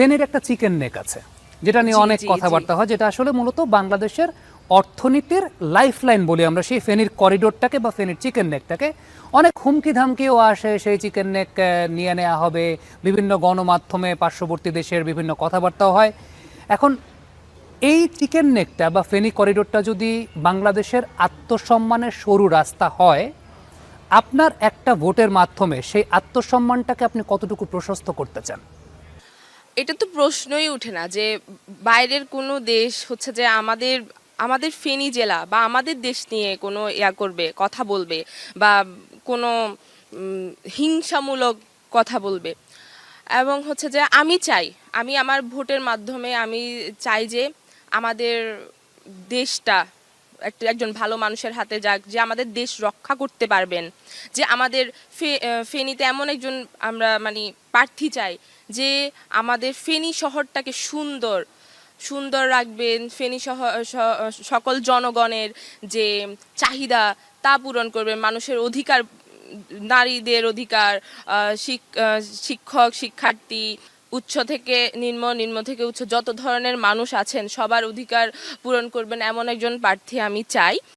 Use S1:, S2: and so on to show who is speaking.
S1: ফেনের একটা chicken neck আছে যেটা নিয়ে অনেক কথাবার্তা হয় যেটা আসলে মূলত বাংলাদেশের অর্থনীতির লাইফলাইন বলি আমরা সেই ফেনীর করিডোরটাকে বা ফেনীর চিকেন নেকটাকে অনেক হুমকি ধামকিও আসে সেই চিকেন নেক নিয়ে নেওয়া হবে বিভিন্ন গণমাধ্যমে পার্শ্ববর্তী দেশের বিভিন্ন কথাবার্তাও হয়। এখন এই চিকেন নেকটা বা ফেনী করিডোরটা যদি বাংলাদেশের আত্মসম্মানের সরু রাস্তা হয় আপনার একটা ভোটের মাধ্যমে সেই আত্মসম্মানটাকে আপনি কতটুকু প্রশস্ত করতে চান?
S2: এটা তো প্রশ্নই উঠে না যে বাইরের কোনো দেশ হচ্ছে যে আমাদের আমাদের ফেনী জেলা বা আমাদের দেশ নিয়ে কোনো ইয়া করবে, কথা বলবে বা কোনো হিংসামূলক কথা বলবে। এবং হচ্ছে যে আমি চাই, আমি আমার ভোটের মাধ্যমে আমি চাই যে আমাদের দেশটা একজন ভালো মানুষের হাতে যাক, যে আমাদের দেশ রক্ষা করতে পারবেন, যে আমাদের ফেনীতে এমন একজন আমরা মানে প্রার্থী চাই, যে আমাদের ফেনী শহরটাকে সুন্দর সুন্দর রাখবেন, ফেনী শহর সকল জনগণের যে চাহিদা তা পূরণ করবেন, মানুষের অধিকার, নারীদের অধিকার শিক- শিক্ষক, শিক্ষার্থী উচ্চ থেকে নিম্ন নিম্ন থেকে উচ্চ, যত ধরনের মানুষ আছেন সবার অধিকার পূরণ করবেন এমন একজন প্রার্থী আমি চাই।